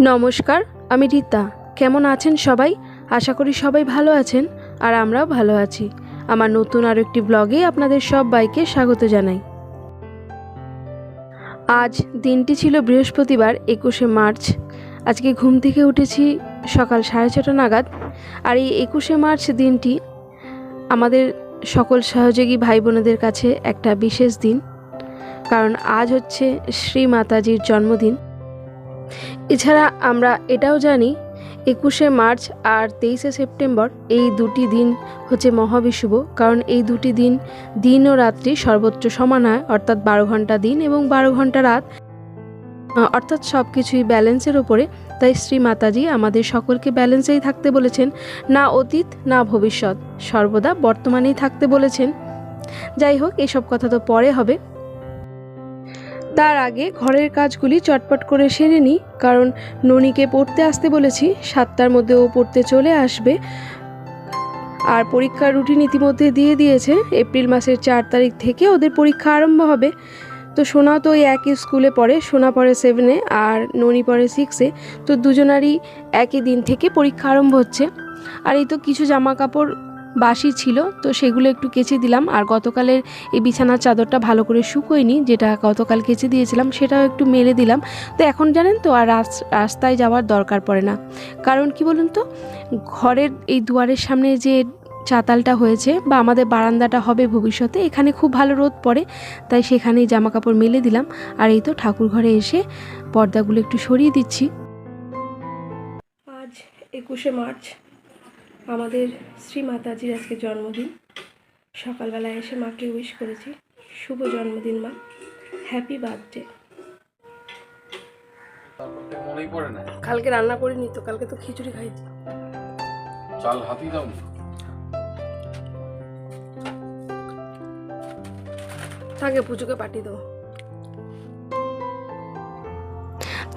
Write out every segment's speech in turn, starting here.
নমস্কার, আমি রীতা। কেমন আছেন সবাই? আশা করি সবাই ভালো আছেন, আর আমরাও ভালো আছি। আমার নতুন আরও একটি ব্লগে আপনাদের সবাইকে স্বাগত জানাই। আজ দিনটি ছিল বৃহস্পতিবার, একুশে মার্চ। আজকে ঘুম থেকে উঠেছি সকাল সাড়ে ছটা নাগাদ, আর এই একুশে মার্চ দিনটি আমাদের সকল সহযোগী ভাই বোনেদের কাছে একটা বিশেষ দিন। কারণ আজ হচ্ছে শ্রী মাতাজির জন্মদিন। এছাড়া আমরা এটাও জানি, একুশে মার্চ আর তেইশে সেপ্টেম্বর এই দুটি দিন হচ্ছে মহাবিশুভ কারণ এই দুটি দিন দিন ও রাত্রি সর্বোচ্চ সমান হয়, অর্থাৎ বারো ঘণ্টা দিন এবং বারো ঘণ্টা রাত। অর্থাৎ সব কিছুই ব্যালেন্সের ওপরে তাই শ্রী মাতাজি আমাদের সকলকে ব্যালেন্সেই থাকতে বলেছেন, না অতীত, না ভবিষ্যৎ, সর্বদা বর্তমানেই থাকতে বলেছেন। যাই হোক, এসব কথা তো পরে হবে। তার আগে ঘরের কাজগুলি চটপট করে সেরে নিই কারণ ননিকে পড়তে আসতে বলেছি, সাতটার মধ্যে ও পড়তে চলে আসবে। আর পরীক্ষার রুটিন ইতিমধ্যে দিয়ে দিয়েছে, এপ্রিল মাসের চার তারিখ থেকে ওদের পরীক্ষা আরম্ভ হবে। তো সোনাও তো ওই একই স্কুলে পড়ে, সোনা পড়ে সেভেনে আর ননি পড়ে সিক্সে তো দুজনারই একই দিন থেকে পরীক্ষা আরম্ভ হচ্ছে। আর এই তো কিছু জামা কাপড় বাসি ছিল, তো সেগুলো একটু কেচে দিলাম। আর গতকালের এই বিছানার চাদরটা ভালো করে শুকোয়নি, যেটা গতকাল কেচে দিয়েছিলাম, সেটাও একটু মেলে দিলাম। তো এখন জানেন তো, আর রাস- রাস্তায় যাওয়ার দরকার পড়ে না। কারণ কি বলুন তো, ঘরের এই দুয়ারের সামনে যে চাতালটা হয়েছে বা আমাদের বারান্দাটা হবে ভবিষ্যতে, এখানে খুব ভালো রোদ পড়ে, তাই সেখানেই জামা কাপড় মেলে দিলাম। আর এই তো ঠাকুর ঘরে এসে পর্দাগুলো একটু সরিয়ে দিচ্ছি। আজ একুশে মার্চ আমাদের শ্রী মাতাজির আজকে জন্মদিন। সকালবেলা এসে মাকে উইশ করেছি। শুভ জন্মদিন মা। হ্যাপি বার্থডে তারপর থেকে মনেই পড়ে না। কালকে রান্না করিনি তো কালকে তো খিচুড়ি খাইছি। চাল হাতি দাও। থাকে পুজোকে পাঠিয়ে দেবো।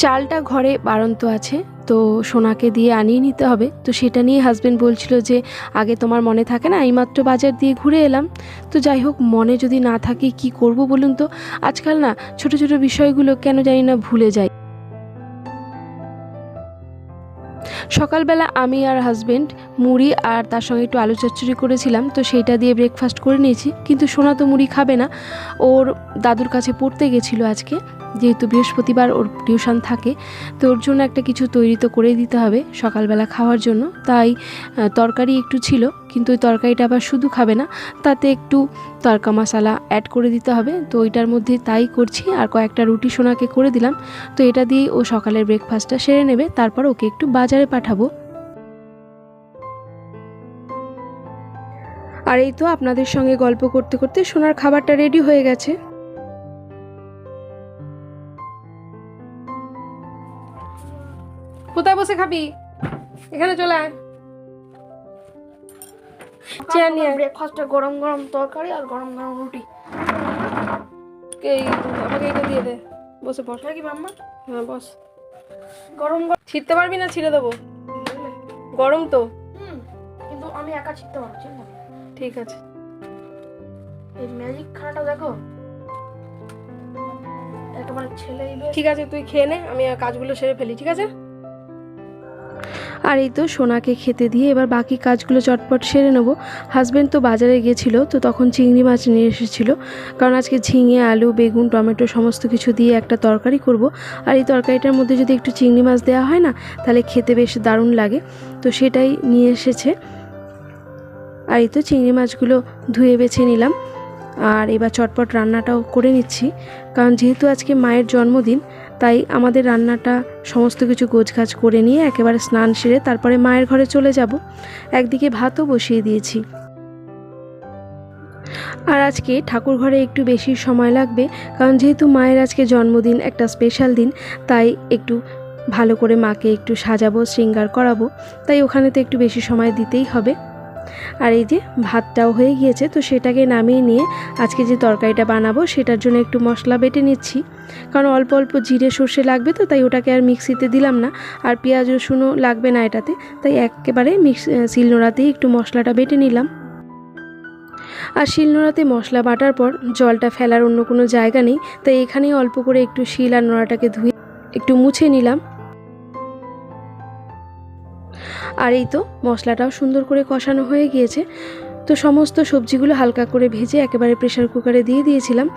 চালটা ঘরে বাড়ন্ত আছে। তো সোনাকে দিয়ে আনিয়ে নিতে হবে। তো সেটা নিয়ে হাজবেন্ড বলছিল যে, আগে তোমার মনে থাকে না, এইমাত্র বাজার দিয়ে ঘুরে এলাম। তো যাই হোক, মনে যদি না থাকে কি করব বলুন তো? আজকাল না, ছোট ছোট বিষয়গুলো কেন জানি না ভুলে যাই। সকালবেলা আমি আর হাজবেন্ড মুড়ি আর তার সঙ্গে একটু আলু চচ্চড়ি করেছিলাম। তো সেইটা দিয়ে ব্রেকফাস্ট করে নিয়েছি। কিন্তু সোনা তো মুড়ি খাবে না। ওর দাদুর কাছে পড়তে গেছিল আজকে। যেহেতু বৃহস্পতিবার ওর টিউশন থাকে, তো ওর জন্য একটা কিছু তৈরি তো করেই দিতে হবে সকালবেলা খাওয়ার জন্য। তাই তরকারি একটু ছিল, কিন্তু ওই তরকারিটা আবার শুধু খাবে না, তাতে একটু তরকা মশালা অ্যাড করে দিতে হবে। তো ওইটার মধ্যে তাই করছি, আর কয়েকটা রুটি সোনাকে করে দিলাম। তো এটা দিয়েই ও সকালের ব্রেকফাস্টটা সেরে নেবে, তারপর ওকে একটু বাজারে পাঠাবো। আর এই তো আপনাদের সঙ্গে গল্প করতে করতে সোনার খাবারটা রেডি হয়ে গেছে। কোথায় বসে খাবি? এখানে চলে আয়। চেয়ার নিয়ে। ব্রেকফাস্টে গরম গরম তরকারি আর গরম গরম রুটি। এই আমাকে এটা দিয়ে দে। বসে পড়। কি মাম্মা? হ্যাঁ বস। গরম গরম ছিঁড়তে পারবি না? ছিঁড়ে দেবো। গরম তো। কিন্তু আমি একা পারছি না ঠিক আছে। এই ম্যাজিক খানাটা দেখো। একেবারে বেশ। ঠিক আছে তুই খেয়ে নে আমি কাজগুলো সেরে ফেলি ঠিক আছে? আর এই তো সোনাকে খেতে দিয়ে এবার বাকি কাজগুলো চটপট সেরে নেব। হাজব্যান্ড তো বাজারে গেছিল তো তখন চিংড়ি মাছ নিয়ে এসেছিল। কারণ আজকে ঝিঙে, আলু, বেগুন, টমেটো সমস্ত কিছু দিয়ে একটা তরকারি করব। আর এই তরকারিটার মধ্যে যদি একটু চিংড়ি মাছ দেওয়া হয় না, তাহলে খেতে বেশ দারুণ লাগে। তো সেটাই নিয়ে এসেছে। আর এই তো চিংড়ি মাছগুলো ধুয়ে বেছে নিলাম। আর এবার চটপট রান্নাটাও করে নিচ্ছি। কারণ যেহেতু আজকে মায়ের জন্মদিন তাই আমাদের রান্নাটা সমস্ত কিছু গোছগাছ করে নিয়ে একেবারে স্নান সেরে তারপরে মায়ের ঘরে চলে যাব। একদিকে ভাতও বসিয়ে দিয়েছি। আর আজকে ঠাকুর ঘরে একটু বেশি সময় লাগবে, কারণ যেহেতু মায়ের আজকে জন্মদিন, একটা স্পেশাল দিন, তাই একটু ভালো করে মাকে একটু সাজাবো, শৃঙ্গার করাবো, তাই ওখানে তো একটু বেশি সময় দিতেই হবে। আর এই যে ভাতটাও হয়ে গিয়েছে, তো সেটাকে নামিয়ে নিয়ে আজকে যে তরকারিটা বানাবো সেটার জন্য একটু মশলা বেটে নিচ্ছি। কারণ অল্প অল্প জিরে, সর্ষে লাগবে তো, তাই ওটাকে আর মিক্সিতে দিলাম না। আর পেঁয়াজ, রসুনও লাগবে না এটাতে, তাই একেবারে মিক্স শিলনোড়াতেই একটু মশলাটা বেটে নিলাম। আর শিলনোড়াতে মশলা বাটার পর জলটা ফেলার অন্য কোনো জায়গা নেই, তাই এখানেই অল্প করে একটু শিল আর নোড়াটাকে ধুয়ে একটু মুছে নিলাম। আর এই তো মশলাটাও সুন্দর করে কষানো হয়ে গিয়েছে। তো সমস্ত সবজিগুলো হালকা করে ভেজে একেবারে প্রেশার কুকারে দিয়ে দিয়েছিলাম।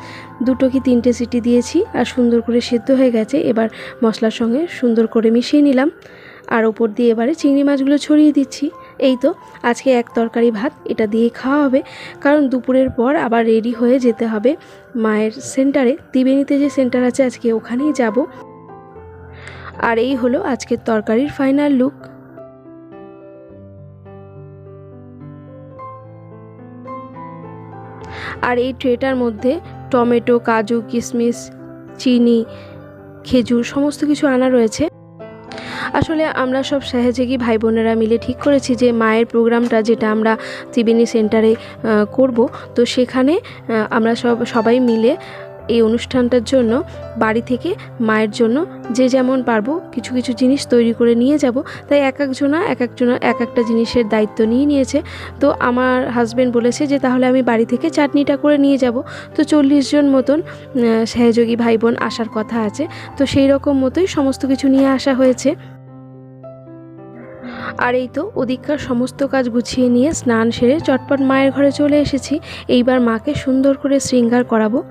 দুটো কি তিনটে সিটি দিয়েছি আর সুন্দর করে সেদ্ধ হয়ে গেছে। এবার মশলার সঙ্গে সুন্দর করে মিশিয়ে নিলাম। আর ওপর দিয়ে এবারে চিংড়ি মাছগুলো ছড়িয়ে দিচ্ছি। এই তো আজকে এক তরকারি ভাত, এটা দিয়ে খাওয়া হবে। কারণ দুপুরের পর আবার রেডি হয়ে যেতে হবে মায়ের সেন্টারে ত্রিবেণীতে যে সেন্টার আছে, আজকে ওখানেই যাব। আর এই হলো আজকের তরকারির ফাইনাল লুক আর এই ট্রেটার মধ্যে টমেটো, কাজু কিশমিশ চিনি, খেজুর সমস্ত কিছু আনা রয়েছে। আসলে আমরা সব সাহেজেগি ভাই বোনেরা মিলে ঠিক করেছি যে মায়ের প্রোগ্রামটা যেটা আমরা ত্রিবেণী সেন্টারে করব। তো সেখানে আমরা সব, সবাই মিলে এই অনুষ্ঠানটার জন্য, বাড়ি থেকে মায়ের জন্য যে যেমন পারব কিছু কিছু জিনিস তৈরি করে নিয়ে যাব। তাই এক একজনা এক একজনা, এক একটা জিনিসের দায়িত্ব নিয়ে নিয়েছে। তো আমার হাজব্যান্ড বলেছে যে, তাহলে আমি বাড়ি থেকে চাটনিটা করে নিয়ে যাব। তো চল্লিশ জন মতন সহযোগী ভাই বোন আসার কথা আছে। তো সেই রকম মতোই সমস্ত কিছু নিয়ে আসা হয়েছে। আর এই তো ওদিককার সমস্ত কাজ গুছিয়ে নিয়ে স্নান সেরে চটপট মায়ের ঘরে চলে এসেছি। এইবার মাকে সুন্দর করে শৃঙ্গার করাবো।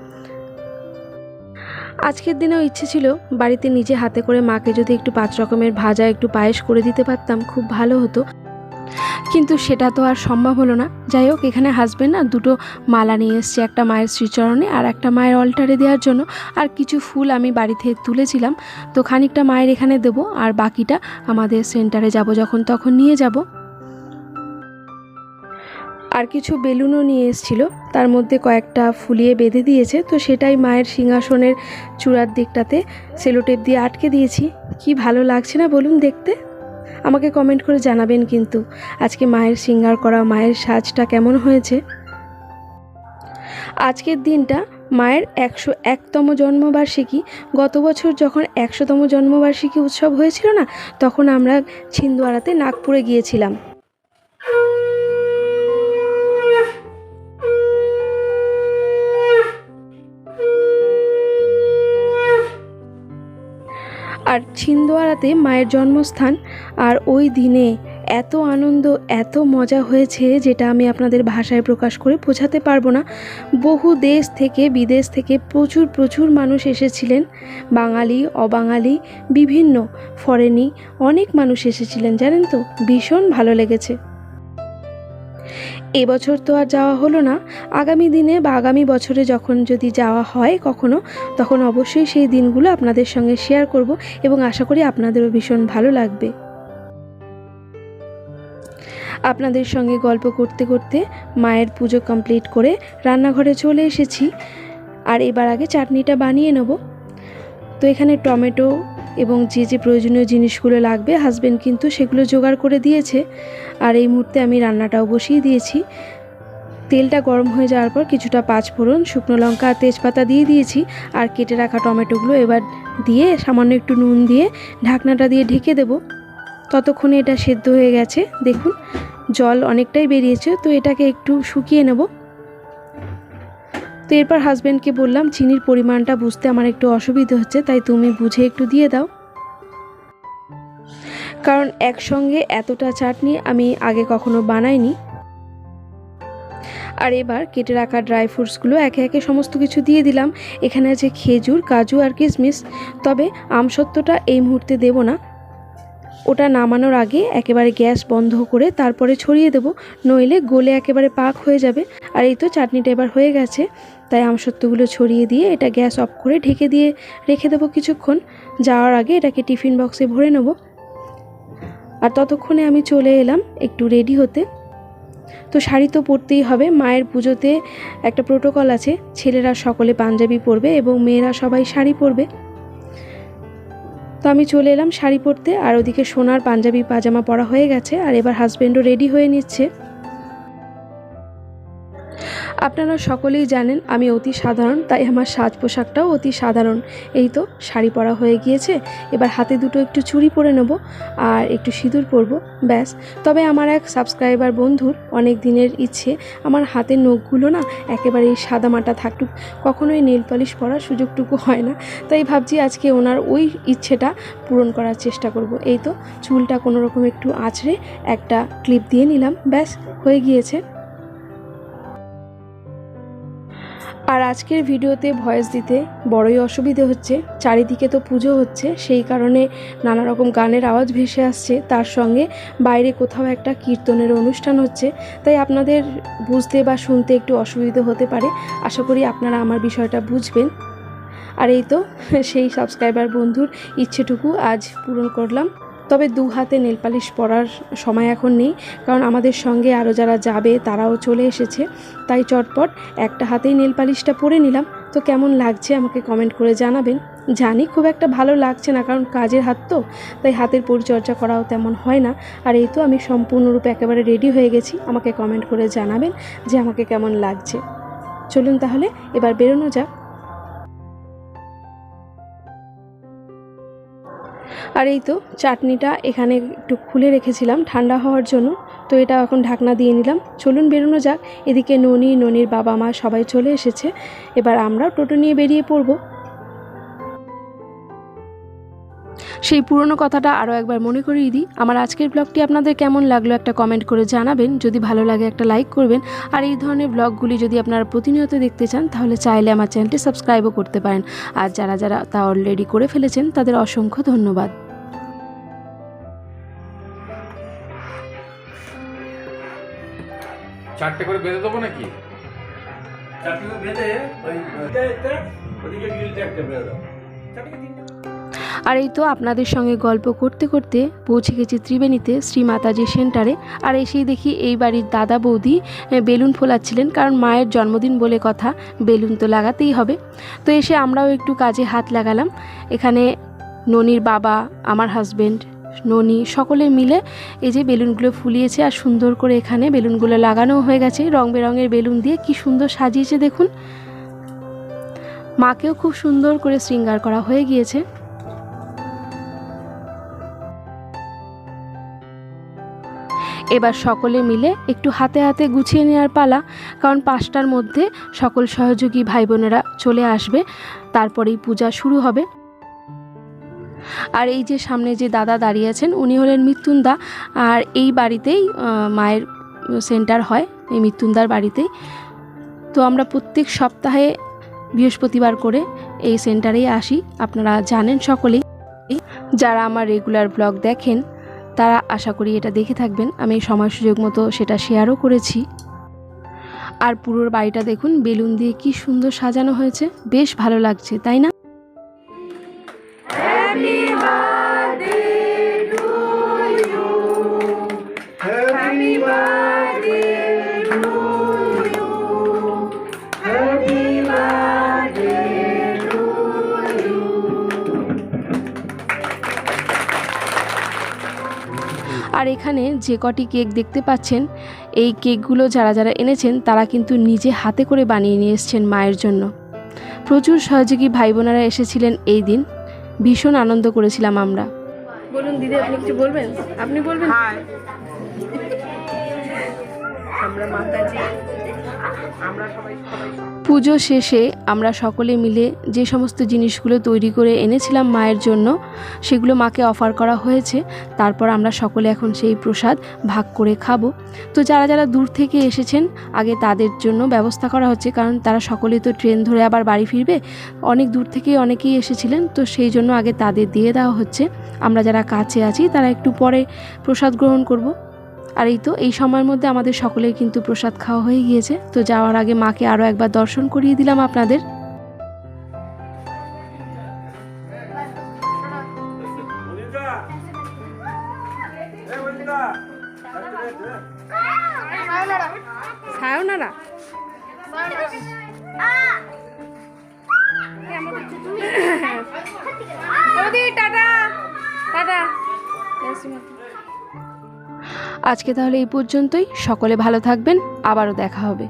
আজকের দিনেও ইচ্ছে ছিল বাড়িতে নিজে হাতে করে মাকে যদি একটু পাঁচ রকমের ভাজা, একটু পায়েস করে দিতে পারতাম, খুব ভালো হতো। কিন্তু সেটা তো আর সম্ভব হলো না। যাই হোক, এখানে হাজবেন্ড না দুটো মালা নিয়ে এসছে, একটা মায়ের শ্রীচরণে আর একটা মায়ের অল্টারে দেওয়ার জন্য। আর কিছু ফুল আমি বাড়িতে তুলেছিলাম। তো খানিকটা মায়ের এখানে দেবো আর বাকিটা আমাদের সেন্টারে যাব, যখন তখন নিয়ে যাব। আর কিছু বেলুনও নিয়ে এসেছিল। তার মধ্যে কয়েকটা ফুলিয়ে বেঁধে দিয়েছে। তো সেটাই মায়ের সিংহাসনের চূড়ার দিকটাতে সেলোটেপ দিয়ে আটকে দিয়েছি। কি ভালো লাগছে না বলুন দেখতে? আমাকে কমেন্ট করে জানাবেন কিন্তু আজকে মায়ের সিঙ্গার করা, মায়ের সাজটা কেমন হয়েছে? আজকের দিনটা মায়ের একশো একতম জন্মবার্ষিকী। গত বছর যখন একশোতম জন্মবার্ষিকী উৎসব হয়েছিল না, তখন আমরা ছিন্দোয়ারাতে নাগপুরে গিয়েছিলাম। আর ছিন্দোয়ারাতে মায়ের জন্মস্থান। আর ওই দিনে এত আনন্দ, এত মজা হয়েছে যেটা আমি আপনাদের ভাষায় প্রকাশ করে বোঝাতে পারব না। বহু দেশ থেকে, বিদেশ থেকে প্রচুর প্রচুর মানুষ এসেছিলেন। বাঙালি, অবাঙালি, বিভিন্ন, ফরেনি, অনেক মানুষ এসেছিলেন, জানেন তো? ভীষণ ভালো লেগেছে। এবছর তো আর যাওয়া হলো না। আগামী দিনে বা আগামী বছরে যখন যদি যাওয়া হয় কখনো, তখন অবশ্যই সেই দিনগুলো আপনাদের সঙ্গে শেয়ার করব এবং আশা করি আপনাদেরও ভীষণ ভালো লাগবে। আপনাদের সঙ্গে গল্প করতে করতে মায়ের পুজো কমপ্লিট করে রান্নাঘরে চলে এসেছি। আর এবার আগে চাটনিটা বানিয়ে নেব। তো এখানে টমেটো এবং যে যে প্রয়োজনীয় জিনিসগুলো লাগবে হাজবেন্ড কিন্তু সেগুলো জোগাড় করে দিয়েছে। আর এই মুহূর্তে আমি রান্নাটাও বসিয়ে দিয়েছি। তেলটা গরম হয়ে যাওয়ার পর কিছুটা পাঁচফোড়ন শুকনো লঙ্কা আর তেজপাতা দিয়ে দিয়েছি। আর কেটে রাখা টমেটোগুলো এবার দিয়ে সামান্য একটু নুন দিয়ে ঢাকনাটা দিয়ে ঢেকে দেব। ততক্ষণে এটা সেদ্ধ হয়ে গেছে। দেখুন, জল অনেকটাই বেরিয়েছে, তো এটাকে একটু শুকিয়ে নেব। তো এরপর হাজব্যান্ডকে বললাম, চিনির পরিমাণটা বুঝতে আমার একটু অসুবিধা হচ্ছে, তাই তুমি বুঝে একটু দিয়ে দাও। কারণ একসঙ্গে এতটা চাটনি আমি আগে কখনো বানাইনি। আর এবার কেটে রাখা ড্রাই ফ্রুটসগুলো একে একে সমস্ত কিছু দিয়ে দিলাম। এখানে আছে খেজুর, কাজু আর কিশমিশ তবে আমসত্ত্বটা এই মুহূর্তে দেব না। ওটা নামানোর আগে একেবারে গ্যাস বন্ধ করে তারপরে ছড়িয়ে দেব। নইলে গলে একেবারে পাক হয়ে যাবে। আর এই তো চাটনিটা এবার হয়ে গেছে। তাই আমসত্ত্বগুলো ছড়িয়ে দিয়ে এটা গ্যাস অফ করে ঢেকে দিয়ে রেখে দেবো কিছুক্ষণ। যাওয়ার আগে এটাকে টিফিন বক্সে ভরে নেব। আর ততক্ষণে আমি চলে এলাম একটু রেডি হতে। তো শাড়ি তো পরতেই হবে। মায়ের পুজোতে একটা প্রোটোকল আছে, ছেলেরা সকলে পাঞ্জাবি পরবে এবং মেয়েরা সবাই শাড়ি পরবে। তো আমি চলে এলাম শাড়ি পরতে। আর ওদিকে সোনার পাঞ্জাবি পাজামা পরা হয়ে গেছে। আর এবার হাজব্যান্ডও রেডি হয়ে নিচ্ছে। আপনারা সকলেই জানেন আমি অতি সাধারণ, তাই আমার সাজ পোশাকটাও অতি সাধারণ। এই তো শাড়ি পরা হয়ে গিয়েছে, এবার হাতে দুটো একটু চুড়ি পরে নেব আর একটু সিঁদুর পরবো, ব্যাস। তবে আমার এক সাবস্ক্রাইবার বন্ধুর অনেক দিনের ইচ্ছে, আমার হাতের নখগুলো না একেবারে সাদা মাটা থাকটুক, কখনোই নেল পলিশ পরার সুযোগটুকু হয় না। তাই ভাবছি আজকে ওনার ওই ইচ্ছেটা পূরণ করার চেষ্টা করব। এই তো চুলটা কোনো রকম একটু আঁচড়ে একটা ক্লিপ দিয়ে নিলাম, ব্যাস, হয়ে গিয়েছে। আর আজকের ভিডিওতে ভয়েস দিতে বড়ই অসুবিধে হচ্ছে। চারিদিকে তো পুজো হচ্ছে, সেই কারণে নানা রকম গানের আওয়াজ ভেসে আসছে। তার সঙ্গে বাইরে কোথাও একটা কীর্তনের অনুষ্ঠান হচ্ছে। তাই আপনাদের বুঝতে বা শুনতে একটু অসুবিধা হতে পারে। আশা করি আপনারা আমার বিষয়টা বুঝবেন। আর এই তো, সেই সাবস্ক্রাইবার বন্ধুর ইচ্ছেটুকু আজ পূরণ করলাম। তবে দু হাতে নেল পালিশ পরার সময় এখন নেই, কারণ আমাদের সঙ্গে আরও যারা যাবে তারাও চলে এসেছে। তাই চটপট একটা হাতেই নেল পালিশটা পরে নিলাম। তো কেমন লাগছে আমাকে কমেন্ট করে জানাবেন। জানি খুব একটা ভালো লাগছে না, কারণ কাজের হাত তো, তাই হাতের পরিচর্যা করাও তেমন হয় না। আর এই তো আমি সম্পূর্ণরূপে একেবারে রেডি হয়ে গেছি। আমাকে কমেন্ট করে জানাবেন যে আমাকে কেমন লাগছে। চলুন তাহলে, এবার বেরোনো যাক। আর এই তো চাটনিটা এখানে একটু খুলে রেখেছিলাম, ঠান্ডা হওয়ার জন্য। তো এটা এখন ঢাকনা দিয়ে নিলাম। চলুন বেরোনো যাক। এদিকে ননি, ননির বাবা মা সবাই চলে এসেছে। এবার আমরা টোটো নিয়ে বেরিয়ে পড়ব। সেই পুরনো কথাটা আরও একবার মনে করিয়ে দিই। আমার আজকের ব্লগটি আপনাদের কেমন লাগল একটা কমেন্ট করে জানাবেন। যদি ভালো লাগে একটা লাইক করবেন। আর এই ধরনের ব্লগগুলি যদি আপনারা প্রতিনিয়ত দেখতে চান তাহলে চাইলে আমার চ্যানেলটি সাবস্ক্রাইবও করতে পারেন। আর যারা যারা তা অলরেডি করে ফেলেছেন তাদের অসংখ্য ধন্যবাদ। চারটে করে বেঁধে দেবো নাকি? চারটে করে বেঁধে ওই ওদিকে একটা বেঁধে দাও। চারটে তিনটে? আর এই তো আপনাদের সঙ্গে গল্প করতে করতে পৌঁছে গেছি ত্রিবেণীতে শ্রী মাতাজি সেন্টারে। আর এসেই দেখি এই বাড়ির দাদা বৌদি বেলুন ফোলাচ্ছিলেন, কারণ মায়ের জন্মদিন বলে কথা, বেলুন তো লাগাতেই হবে। তো এসে আমরাও একটু কাজে হাত লাগালাম। এখানে ননির বাবা, আমার হাজবেন্ড ননি সকলে মিলে এই যে বেলুনগুলো ফুলিয়েছে আর সুন্দর করে এখানে বেলুনগুলো লাগানো হয়ে গেছে। রং বেরঙের বেলুন দিয়ে কি সুন্দর সাজিয়েছে দেখুন। মাকেও খুব সুন্দর করে শৃঙ্গার করা হয়ে গিয়েছে। এবার সকলে মিলে একটু হাতে হাতে গুছিয়ে নেওয়ার পালা, কারণ পাঁচটার মধ্যে সকল সহযোগী ভাই বোনেরা চলে আসবে, তারপরেই পূজা শুরু হবে। আর এই যে সামনে যে দাদা দাঁড়িয়ে আছেন, উনি হলেন মৃত্যুন্দা, আর এই বাড়িতেই মায়ের সেন্টার হয়, এই মৃত্যুন্দার বাড়িতেই। তো আমরা প্রত্যেক সপ্তাহে বৃহস্পতিবার করে এই সেন্টারেই আসি, আপনারা জানেন সকলেই। যারা আমার রেগুলার ব্লগ দেখেন তারা আশা করি এটা দেখে থাকবেন। আমি সময় সুযোগ মতো সেটা শেয়ারও করেছি। আর পুরোর বাড়িটা দেখুন, বেলুন দিয়ে কি সুন্দর সাজানো হয়েছে। বেশ ভালো লাগছে, তাই না? আর এখানে যে কটি কেক দেখতে পাচ্ছেন এই কেকগুলো যারা যারা এনেছেন তারা কিন্তু নিজে হাতে করে বানিয়ে নিয়ে এসছেন মায়ের জন্য। প্রচুর সহযোগী ভাই বোনেরা এসেছিলেন এই দিন। ভীষণ আনন্দ করেছিলাম আমরা। বলুন দিদি আপনি কিছু বলবেন? আপনি বলবেন? আমরা মাতাজি। পুজো শেষে আমরা সকলে মিলে যে সমস্ত জিনিসগুলো তৈরি করে এনেছিলাম মায়ের জন্য, সেগুলো মাকে অফার করা হয়েছে। তারপর আমরা সকলে এখন সেই প্রসাদ ভাগ করে খাব। তো যারা যারা দূর থেকে এসেছেন, আগে তাদের জন্য ব্যবস্থা করা হচ্ছে, কারণ তারা সকলে তো ট্রেন ধরে আবার বাড়ি ফিরবে। অনেক দূর থেকেই অনেকেই এসেছিলেন, তো সেই জন্য আগে তাদের দিয়ে দেওয়া হচ্ছে। আমরা যারা কাছে আছি, তারা একটু পরে প্রসাদ গ্রহণ করব। আর এই তো এই সময়ের মধ্যে আমাদের সকলের কিন্তু প্রসাদ খাওয়া হয়ে গিয়েছে। তো যাওয়ার আগে মাকে আরও একবার দর্শন করিয়ে দিলাম আপনাদের। টাটা। টাটা। আজকে তাহলে এই পর্যন্তই। সকলে ভালো থাকবেন আবারও দেখা হবে।